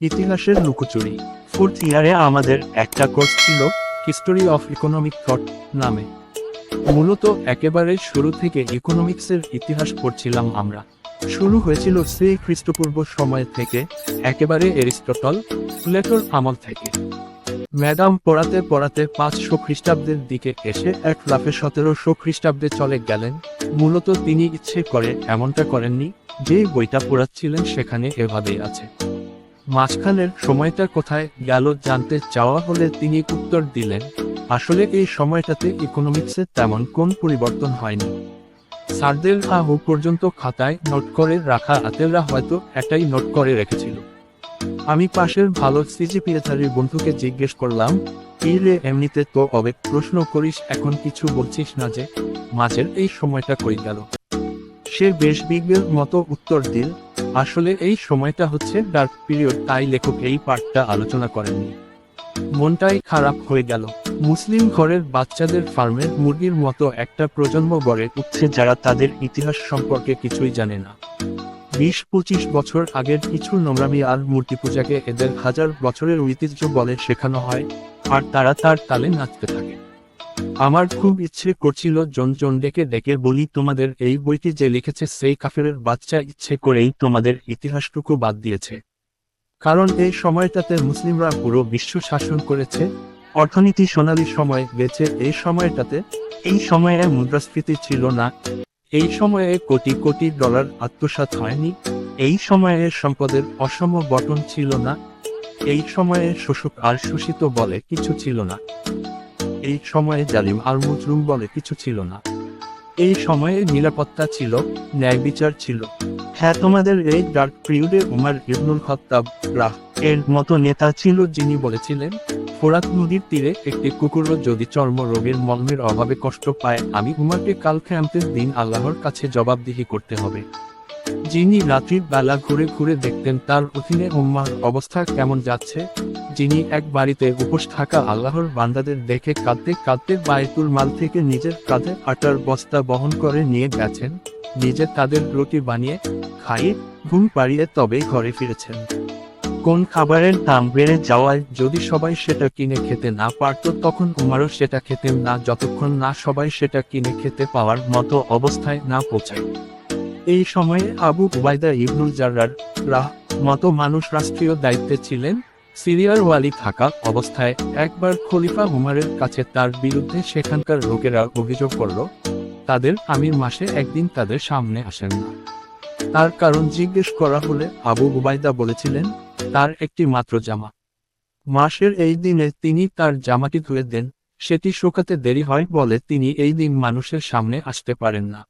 ইতিহাসের লুকোচুরি। ফোর্থ ইয়ারে আমাদের একটা কোর্স ছিল হিস্টোরি অফ ইকোনমিক থট নামে। মূলত একেবারে শুরু থেকে ইকোনমিক্সের ইতিহাস পড়ছিলাম আমরা। শুরু হয়েছিল সেই খ্রিস্টপূর্ব সময় থেকে, একেবারে এরিস্টটল, প্লেটোর আমল থেকে। ম্যাডাম পড়াতে পড়াতে পাঁচশো খ্রিস্টাব্দের দিকে এসে এক লাফে সতেরোশো খ্রিস্টাব্দে চলে গেলেন। মূলত তিনি ইচ্ছে করে এমনটা করেননি যে বইটা পড়াচ্ছিলেন সেখানে এভাবেই আছে। মাঝখানের সময়টা কোথায় গেল জানতে চাওয়া হলে তিনি উত্তর দিলেন, আসলে এই সময়টাতে ইকোনমিক্সে তেমন কোন পরিবর্তন হয়নি। স্যারদের আহ পর্যন্ত খাতায় নোট করে রাখা আতেলরা হয়তো এটাই নোট করে রেখেছিল। আমি পাশের ভালো সিজিপিএথারির বন্ধুকে জিজ্ঞেস করলাম, কি রে এমনিতে তো অবে প্রশ্ন করিস, এখন কিছু বলছিস না যে? মাঝের এই সময়টা কই গেল। সে বেশ বিজ্ঞের মতো উত্তর দিল আসলে এই সময়টা হচ্ছে ডার্ক পিরিয়ড তাই লেখক এই পার্টটা আলোচনা করেননি। মনটাই খারাপ হয়ে গেল। মুসলিম ঘরের বাচ্চাদের ফার্মের মুরগির মতো একটা প্রজন্ম গড়ে উঠছে যারা তাদের ইতিহাস সম্পর্কে কিছুই জানে না। বিশ পঁচিশ বছর আগের কিছু নোংরামি আর মূর্তি পূজাকে এদের হাজার বছরের ঐতিহ্য বলে শেখানো হয়, আর তারা তার তালে নাচতে থাকে। আমার খুব ইচ্ছে করছিল জন জন ডেকে ডেকে বলি, তোমাদের এই বইটি যে লিখেছে সেই কাফেরের বাচ্চা ইচ্ছে করেই তোমাদের ইতিহাসটুকু বাদ দিয়েছে। কারণ এই সময়টাতে মুসলিমরা পুরো বিশ্ব শাসন করেছে। অর্থনীতি সোনালী সময় গেছে, এই সময়টাতে এই সময়ে মুদ্রাস্ফীতি ছিল না। এই সময়ে কোটি কোটি ডলার আত্মসাৎ হয়নি। এই সময়ে সম্পদের অসম বটন ছিল না। এই সময়ে শোষক আর শোষিত বলে কিছু ছিল না। এই সময়ে জালিম আর মুজলুম বলে কিছু ছিল না। এই সময়ে নিরাপত্তা ছিল, ন্যায় বিচার ছিল। হ্যাঁ তোমাদের এই ডার্ক পিরিয়ডে উমার ইবনুল খত্তাব, রাহ, এর মতো নেতা ছিল যিনি বলেছিলেন, ফোরাত নদীর তীরে একটি কুকুরও যদি চর্ম রোগের মর্মের অভাবে কষ্ট পায়, আমি উমারকে কাল খেয়ামতের দিন আল্লাহর কাছে জবাবদিহি করতে হবে। যিনি রাত্রির বেলা ঘুরে ঘুরে দেখতেন তার অধীনে উম্মার অবস্থা কেমন যাচ্ছে? যিনি এক বাড়িতে উপোস থাকা আল্লাহর বান্দাদের দেখে কাঁদতে কাঁদতে বায়তুল মাল থেকে নিজের কাঁধে আটার বস্তা বহন করে নিয়ে গেছেন, নিজে তাদের রুটি বানিয়ে খাইয়ে ঘুম পাড়িয়ে তবেই ঘরে ফিরেছেন। কোন খাবারের দাম বেড়ে যাওয়ায় যদি সবাই সেটা কিনে খেতে না পারত, তখন উমারও সেটা খেতেন না, যতক্ষণ না সবাই সেটা কিনে খেতে পাওয়ার মতো অবস্থায় না পৌঁছায়। এই সময়ে আবু উবাইদা ইবনুল জার্রার রাহ মতো মানুষ রাষ্ট্রীয় দায়িত্বে ছিলেন। সিরিয়ার ওয়ালি থাকা অবস্থায় একবার খলিফা উমারের কাছে তার বিরুদ্ধে সেখানকার লোকেরা অভিযোগ করল, তাদের আমির মাসে একদিন তাদের সামনে আসেন না। তার কারণ জিজ্ঞেস করা হলে আবু উবাইদা বলেছিলেন, তার একটি মাত্র জামা। মাসের এই দিনে তিনি তার জামাটি ধুয়ে দেন, সেটি শুকাতে দেরি হয় বলে তিনি এই দিন মানুষের সামনে আসতে পারেন না।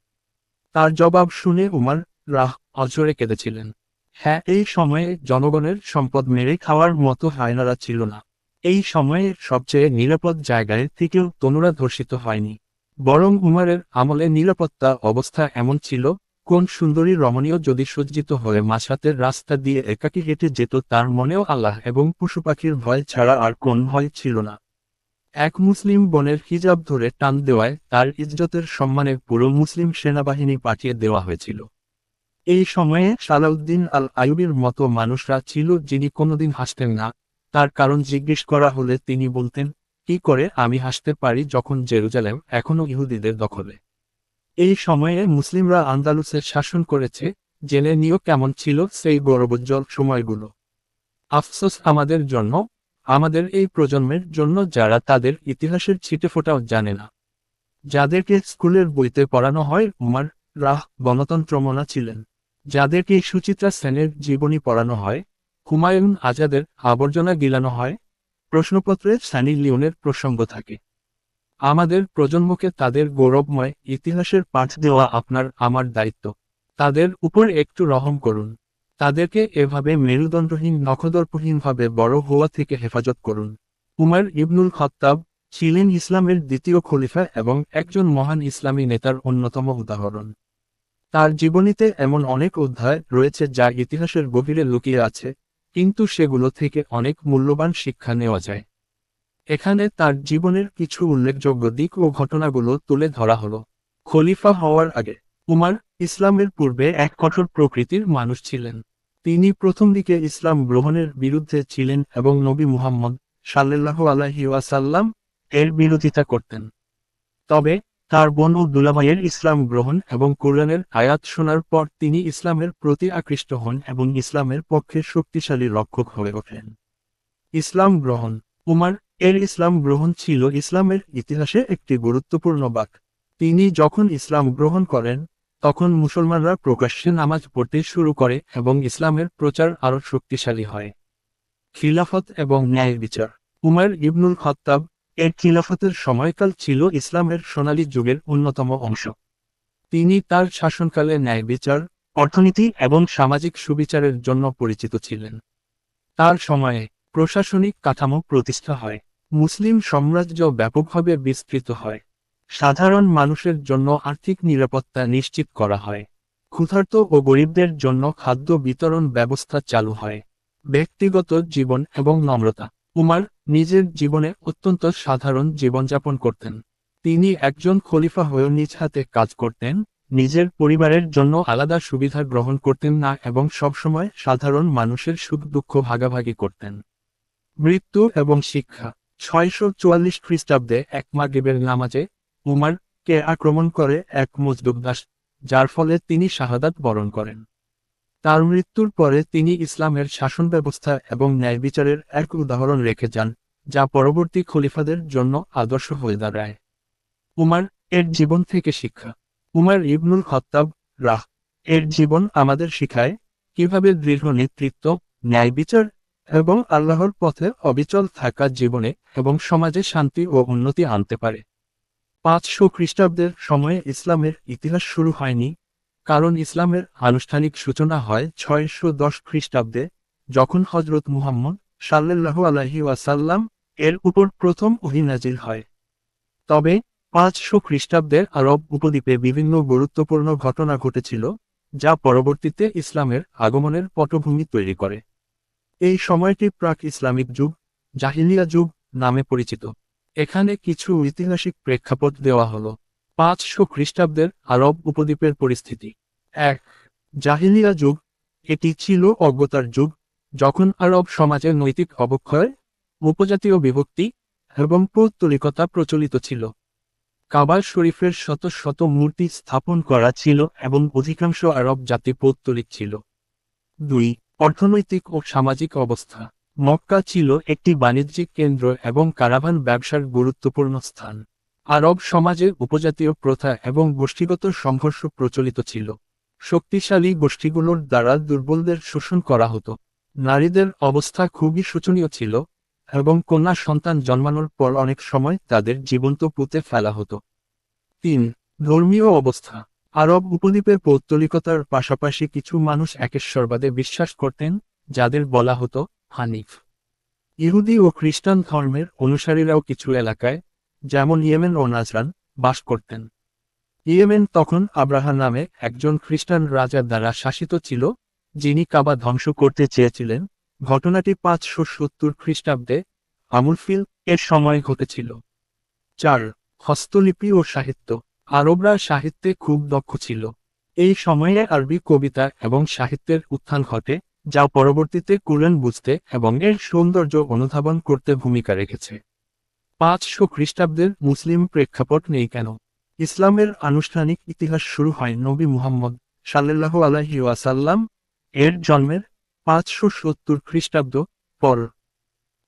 তার জবাব শুনে উমার রাহ অজরে কেঁদেছিলেন। হ্যাঁ এই সময়ে জনগণের সম্পদ মেরে খাওয়ার মতো হায়নারা ছিল না। এই সময়ে সবচেয়ে নিরাপদ জায়গায় থেকেও তনুরা ধর্ষিত হয়নি। বরং উমারের আমলে নিরাপত্তা অবস্থা এমন ছিল, কোন সুন্দরী রমণীয় যদি সজ্জিত হয়ে মাছরাতের রাস্তা দিয়ে একাকী হেঁটে যেত তার মনেও আল্লাহ এবং পশু পাখির ভয় ছাড়া আর কোন ভয় ছিল না। এক মুসলিম বনের হিজাব ধরে টান দেওয়ায় তার ইজ্জতের সম্মানে পুরো মুসলিম সেনাবাহিনী পাঠিয়ে দেওয়া হয়েছিল। এই সময়ে সালাউদ্দিন আল আয়ুবের মতো মানুষরা ছিল যিনি কোনোদিন হাসতেন না। তার কারণ জিজ্ঞেস করা হলে তিনি বলতেন, কি করে আমি হাসতে পারি যখন জেরুজালেম এখনও ইহুদিদের দখলে? এই সময়ে মুসলিমরা আন্দালুসের শাসন করেছে, জেনে নিও কেমন ছিল সেই গৌরবোজ্জ্বল সময়গুলো। আফসোস আমাদের জন্য আমাদের এই প্রজন্মের জন্য যারা তাদের ইতিহাসের ছিটেফোঁটাও জানে না। যাদেরকে স্কুলের বইতে পড়ানো হয়, উমার রাহ গণতন্ত্রমনা ছিলেন। যাদেরকে সুচিত্রা সেনের জীবনী পড়ানো হয়, হুমায়ুন আজাদের আবর্জনা গিলানো হয়, প্রশ্নপত্রে সানি লিওনের প্রসঙ্গ থাকে। আমাদের প্রজন্মকে তাদের গৌরবময় ইতিহাসের পাঠ দেওয়া আপনার, আমার দায়িত্ব। তাদের উপর একটু রহম করুন। তাদেরকে এভাবে মেরুদণ্ডহীন নখদর্পহীনভাবে বড় হওয়া থেকে হেফাজত করুন। উমার ইবনুল খত্তাব ছিলেন ইসলামের দ্বিতীয় খলিফা এবং একজন মহান ইসলামী নেতার অন্যতম উদাহরণ। তার জীবনীতে এমন অনেক অধ্যায় রয়েছে যা ইতিহাসের গভীরে লুকিয়ে আছে, কিন্তু সেগুলো থেকে অনেক মূল্যবান শিক্ষা নেওয়া যায়। এখানে তার জীবনের কিছু উল্লেখযোগ্য দিক ও ঘটনাগুলো তুলে ধরা হলো। খলিফা হওয়ার আগে, উমার ইসলামের পূর্বে এক কঠোর প্রকৃতির মানুষ ছিলেন। তিনি প্রথম দিকে ইসলাম গ্রহণের বিরুদ্ধে ছিলেন এবং নবী মুহাম্মদ সাল্লাল্লাহু আলাইহি ওয়াসাল্লাম এর বিরোধিতা করতেন। তবে তার বোন ও দুলাভাইয়ের ইসলাম গ্রহণ এবং কোরআনের আয়াত শোনার পর তিনি ইসলামের প্রতি আকৃষ্ট হন এবং ইসলামের পক্ষে শক্তিশালী রক্ষক হয়ে ওঠেন। ইসলাম গ্রহণ উমার এর ইসলাম গ্রহণ ছিল ইসলামের ইতিহাসে একটি গুরুত্বপূর্ণ বাক। তিনি যখন ইসলাম গ্রহণ করেন তখন মুসলমানরা প্রকাশ্যে নামাজ পড়তে শুরু করে এবং ইসলামের প্রচার আরও শক্তিশালী হয়। খিলাফত এবং ন্যায় বিচার। উমার ইবনুল খত্তাব এর খিলাফতের সময়কাল ছিল ইসলামের সোনালী যুগের অন্যতম অংশ। তিনি তার শাসনকালে ন্যায় বিচার, অর্থনীতি এবং সামাজিক সুবিচারের জন্য পরিচিত ছিলেন। তার সময়ে প্রশাসনিক কাঠামো প্রতিষ্ঠা হয়। মুসলিম সাম্রাজ্য ব্যাপকভাবে বিস্তৃত হয়। সাধারণ মানুষের জন্য আর্থিক নিরাপত্তা নিশ্চিত করা হয়। ক্ষুধার্ত ও গরিবদের জন্য খাদ্য বিতরণ ব্যবস্থা চালু হয়। ব্যক্তিগত জীবন এবং নম্রতা। উমার নিজের জীবনে অত্যন্ত সাধারণ জীবনযাপন করতেন। তিনি একজন খলিফা হয়েও নিজ হাতে কাজ করতেন, নিজের পরিবারের জন্য আলাদা সুবিধা গ্রহণ করতেন না এবং সবসময় সাধারণ মানুষের সুখ দুঃখ ভাগাভাগি করতেন। মৃত্যু এবং শিক্ষা। ছয়শো চুয়াল্লিশ খ্রিস্টাব্দে এক মাগরিবের নামাজে উমার কে আক্রমণ করে এক মজদুক দাস, যার ফলে তিনি শাহাদাত বরণ করেন। তার মৃত্যুর পরে তিনি ইসলামের শাসন ব্যবস্থা এবং ন্যায় বিচারের এক উদাহরণ রেখে যান, যা পরবর্তী খলিফাদের জন্য আদর্শ হয়ে দাঁড়ায়। উমার এর জীবন থেকে শিক্ষা। উমার ইবনুল খত্তাব, রাহ, এর জীবন আমাদের শিখায় কীভাবে দৃঢ় নেতৃত্ব, ন্যায় বিচার এবং আল্লাহর পথে অবিচল থাকা জীবনে এবং সমাজে শান্তি ও উন্নতি আনতে পারে। পাঁচশো খ্রিস্টাব্দের সময়ে ইসলামের ইতিহাস শুরু হয়নি, কারণ ইসলামের আনুষ্ঠানিক সূচনা হয় ছয়শো দশ খ্রিস্টাব্দে, যখন হজরত মুহাম্মদ সাল্লাল্লাহু আলাইহি ওয়াসাল্লাম এর উপর প্রথম অহিনাজিল হয়। তবে পাঁচশো খ্রিস্টাব্দের আরব উপদ্বীপে বিভিন্ন গুরুত্বপূর্ণ ঘটনা ঘটেছিল, যা পরবর্তীতে ইসলামের আগমনের পটভূমি তৈরি করে। এই সময়টি প্রাক ইসলামিক যুগ, জাহিলিয়া যুগ নামে পরিচিত। এখানে কিছু ঐতিহাসিক প্রেক্ষাপট দেওয়া হলো। পাঁচশো খ্রিস্টাব্দের আরব উপদ্বীপের পরিস্থিতি। এক, জাহিলিয়া যুগ। এটি ছিল অজ্ঞতার যুগ, যখন আরব সমাজের নৈতিক অবক্ষয়, উপজাতীয় বিভক্তি এবং পৌত্তলিকতা প্রচলিত ছিল। কাবার শরীফের শত শত মূর্তি স্থাপন করা ছিল এবং অধিকাংশ আরব জাতি পৌত্তলিক ছিল। দুই, অর্থনৈতিক ও সামাজিক অবস্থা। মক্কা ছিল একটি বাণিজ্যিক কেন্দ্র এবং কারাভান ব্যবসার গুরুত্বপূর্ণ স্থান। আরব সমাজে উপজাতীয় প্রথা এবং গোষ্ঠীগত সংঘর্ষ প্রচলিত ছিল। শক্তিশালী গোষ্ঠীগুলোর দ্বারা দুর্বলদের শোষণ করা হতো। নারীদের অবস্থা খুবই শোচনীয় ছিল এবং কন্যা সন্তান জন্মানোর পর অনেক সময় তাদের জীবন্ত পুঁতে ফেলা হতো। তিন, ধর্মীয় অবস্থা। আরব উপদ্বীপের পৌত্তলিকতার পাশাপাশি কিছু মানুষ একেশ্বরবাদে বিশ্বাস করতেন, যাদের বলা হতো হানিফ। ইহুদি ও খ্রিস্টান ধর্মের অনুসারীরাও কিছু এলাকায়, যেমন ইয়েমেন ও নাজরান, বাস করতেন। ইয়েমেন তখন আব্রাহা নামে একজন খ্রিস্টান রাজার দ্বারা শাসিত ছিল, যিনি কাবা ধ্বংস করতে চেয়েছিলেন। ঘটনাটি পাঁচশো সত্তর খ্রিস্টাব্দে আমুলফিল এর সময় ঘটেছিল। চার, হস্তলিপি ও সাহিত্য। আরবরা সাহিত্যে খুব দক্ষ ছিল। এই সময়ে আরবি কবিতা এবং সাহিত্যের উত্থান ঘটে যা পরবর্তীতে কুরআন বুঝতে এবং এর সৌন্দর্য অনুধাবন করতে ভূমিকা রেখেছে। পাঁচশো খ্রিস্টাব্দের মুসলিম প্রেক্ষাপট নেই কেন? ইসলামের আনুষ্ঠানিক ইতিহাস শুরু হয় নবী মুহাম্মদ সাল্লাহ আলাহি ওয়াসাল্লাম এর জন্মের পাঁচশো সত্তর খ্রিস্টাব্দ পর।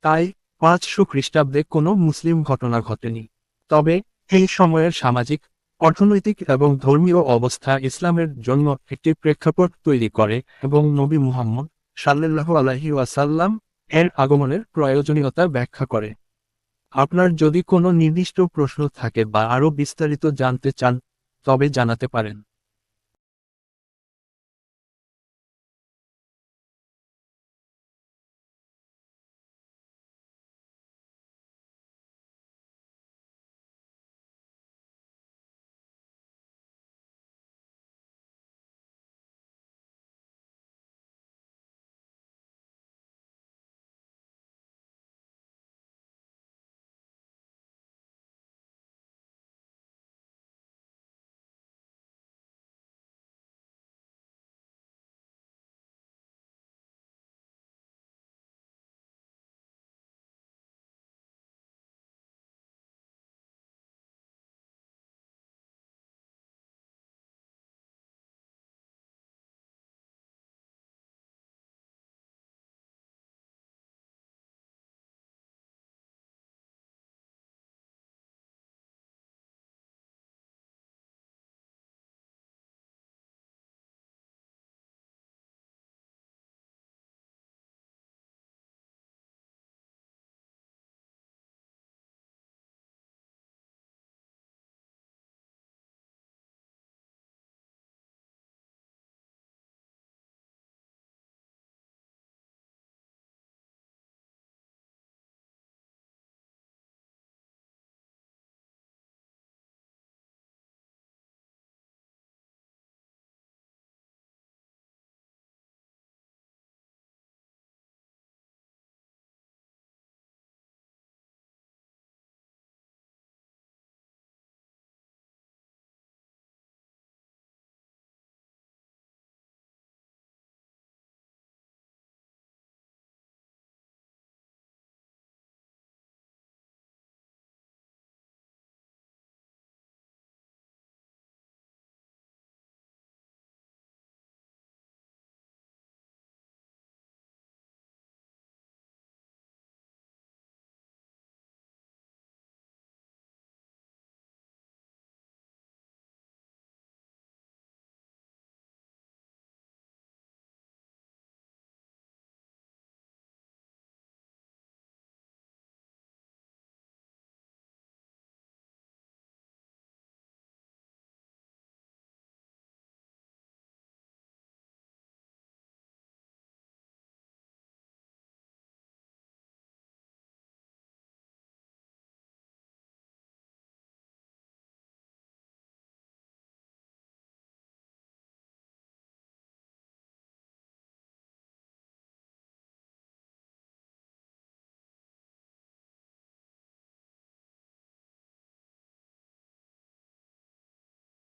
তাই পাঁচশো খ্রিস্টাব্দে কোনো মুসলিম ঘটনা ঘটেনি। তবে এই সময়ের সামাজিক অর্থনৈতিক এবং ধর্মীয় অবস্থা ইসলামের জন্য একটি প্রেক্ষাপট তৈরি করে এবং নবী মুহাম্মদ সাল্লাহ আলহি ওয়াসাল্লাম এর আগমনের প্রয়োজনীয়তা ব্যাখ্যা করে। আপনার যদি কোনো নির্দিষ্ট প্রশ্ন থাকে বা আরও বিস্তারিত জানতে চান, তবে জানাতে পারেন।